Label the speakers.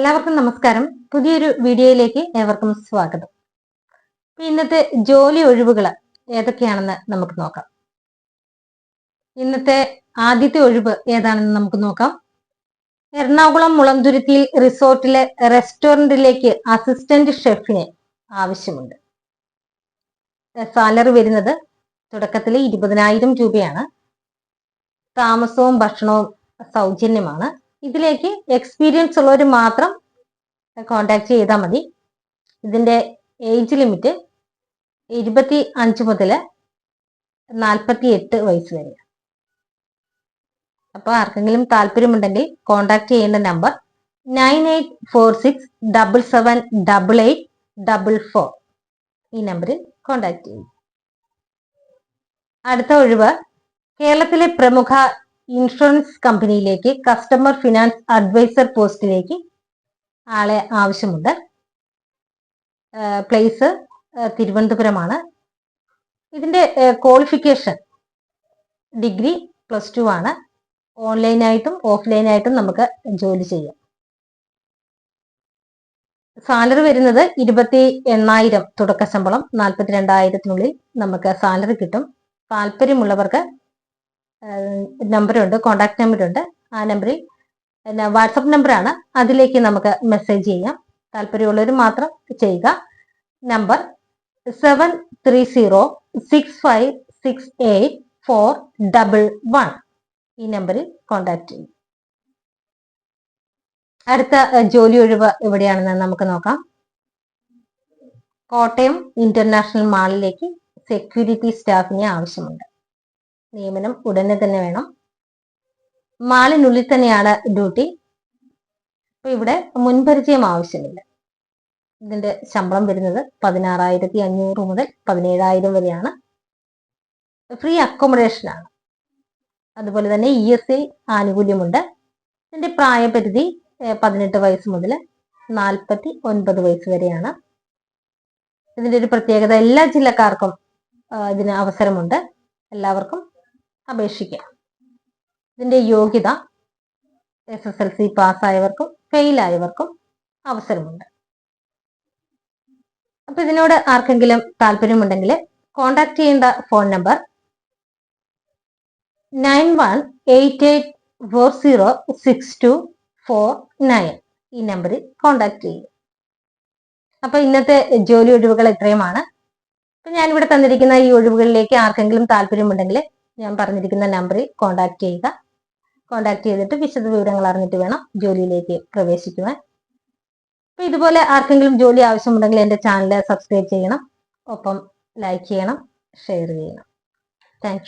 Speaker 1: എല്ലാവർക്കും നമസ്കാരം. പുതിയൊരു വീഡിയോയിലേക്ക് ഏവർക്കും സ്വാഗതം. ഇന്നത്തെ ജോലി ഒഴിവുകൾ ഏതൊക്കെയാണെന്ന് നമുക്ക് നോക്കാം. ഇന്നത്തെ ആദ്യത്തെ ഒഴിവ് ഏതാണെന്ന് നമുക്ക് നോക്കാം. എറണാകുളം മുളന്തുരുത്തിയിൽ റിസോർട്ടിലെ റെസ്റ്റോറന്റിലേക്ക് അസിസ്റ്റന്റ് ഷെഫിനെ ആവശ്യമുണ്ട്. സാലറി വരുന്നത് തുടക്കത്തിൽ ഇരുപതിനായിരം രൂപയാണ്. താമസവും ഭക്ഷണവും സൗജന്യമാണ്. ഇതിലേക്ക് എക്സ്പീരിയൻസ് ഉള്ളവർ മാത്രം കോണ്ടാക്ട് ചെയ്താൽ മതി. ഇതിന്റെ ഏജ് ലിമിറ്റ് ഇരുപത്തി അഞ്ച് മുതൽ നാൽപ്പത്തി എട്ട് വയസ്സ് വരെ. അപ്പോൾ ആർക്കെങ്കിലും താല്പര്യമുണ്ടെങ്കിൽ കോണ്ടാക്ട് ചെയ്യേണ്ട number nine eight four six double seven double eight double four. ഈ നമ്പറിൽ കോണ്ടാക്ട് ചെയ്യും. അടുത്ത ഒഴിവ് കേരളത്തിലെ പ്രമുഖ ഇൻഷുറൻസ് കമ്പനിയിലേക്ക് കസ്റ്റമർ ഫിനാൻസ് അഡ്വൈസർ പോസ്റ്റിലേക്ക് ആളെ ആവശ്യമുണ്ട്. പ്ലേസ് തിരുവനന്തപുരമാണ്. ഇതിന്റെ ക്വാളിഫിക്കേഷൻ ഡിഗ്രി പ്ലസ് ടു ആണ്. ഓൺലൈനായിട്ടും ഓഫ്ലൈനായിട്ടും നമുക്ക് ജോലി ചെയ്യാം. സാലറി വരുന്നത് ഇരുപത്തി എണ്ണായിരം തുടക്ക ശമ്പളം നാൽപ്പത്തി രണ്ടായിരത്തിനുള്ളിൽ നമുക്ക് സാലറി കിട്ടും. താല്പര്യമുള്ളവർക്ക് നമ്പറുണ്ട് കോണ്ടാക്ട് നമ്പറുണ്ട്. ആ നമ്പറിൽ പിന്നെ വാട്സപ്പ് നമ്പറാണ്. അതിലേക്ക് നമുക്ക് മെസ്സേജ് ചെയ്യാം. താല്പര്യമുള്ളവർ മാത്രം ചെയ്യുക. Number seven three zero six five six eight four double one ഈ നമ്പറിൽ കോണ്ടാക്ട് ചെയ്യും. അടുത്ത ജോലി ഒഴിവ് എവിടെയാണെന്ന് നമുക്ക് നോക്കാം. കോട്ടയം ഇന്റർനാഷണൽ മാളിലേക്ക് സെക്യൂരിറ്റി സ്റ്റാഫിനെ ആവശ്യമുണ്ട്. നിയമനം ഉടനെ തന്നെ വേണം. മാളിനുള്ളിൽ തന്നെയാണ് ഡ്യൂട്ടി അപ്പൊ ഇവിടെ മുൻപരിചയം ആവശ്യമില്ല. ഇതിന്റെ ശമ്പളം വരുന്നത് പതിനാറായിരത്തി അഞ്ഞൂറ് മുതൽ പതിനേഴായിരം വരെയാണ്. ഫ്രീ അക്കോമഡേഷൻ ആണ്. അതുപോലെ തന്നെ ഇ എസ് ഐ ആനുകൂല്യമുണ്ട്. ഇതിന്റെ പ്രായപരിധി പതിനെട്ട് വയസ്സ് മുതൽ നാൽപ്പത്തി ഒൻപത് വയസ്സ് വരെയാണ്. ഇതിന്റെ ഒരു പ്രത്യേകത എല്ലാ ജില്ലക്കാർക്കും ഇതിന് അവസരമുണ്ട്. എല്ലാവർക്കും അപേക്ഷിക്കാം. ഇതിന്റെ യോഗ്യത എസ് എസ് എൽ സി പാസ്സായവർക്കും ഫെയിലായവർക്കും അവസരമുണ്ട്. അപ്പൊ ഇതിനോട് ആർക്കെങ്കിലും താല്പര്യമുണ്ടെങ്കിൽ കോണ്ടാക്ട് ചെയ്യേണ്ട phone number nine one eight eight four zero six two four nine. ഈ നമ്പറിൽ കോണ്ടാക്ട് ചെയ്യും അപ്പൊ ഇന്നത്തെ ജോലി ഒഴിവുകൾ ഇത്രയുമാണ്. അപ്പൊ ഞാനിവിടെ തന്നിരിക്കുന്ന ഈ ഒഴിവുകളിലേക്ക് ആർക്കെങ്കിലും താല്പര്യമുണ്ടെങ്കിൽ ഞാൻ പറഞ്ഞിരിക്കുന്ന നമ്പറിൽ കോണ്ടാക്ട് ചെയ്യുക. കോണ്ടാക്ട് ചെയ്തിട്ട് വിശദ വിവരങ്ങൾ അറിഞ്ഞിട്ട് വേണം ജോലിയിലേക്ക് പ്രവേശിക്കുവാൻ. അപ്പൊ ഇതുപോലെ ആർക്കെങ്കിലും ജോലി ആവശ്യമുണ്ടെങ്കിൽ എന്റെ ചാനൽ സബ്സ്ക്രൈബ് ചെയ്യണം. ഒപ്പം ലൈക്ക് ചെയ്യണം ഷെയർ ചെയ്യണം. താങ്ക്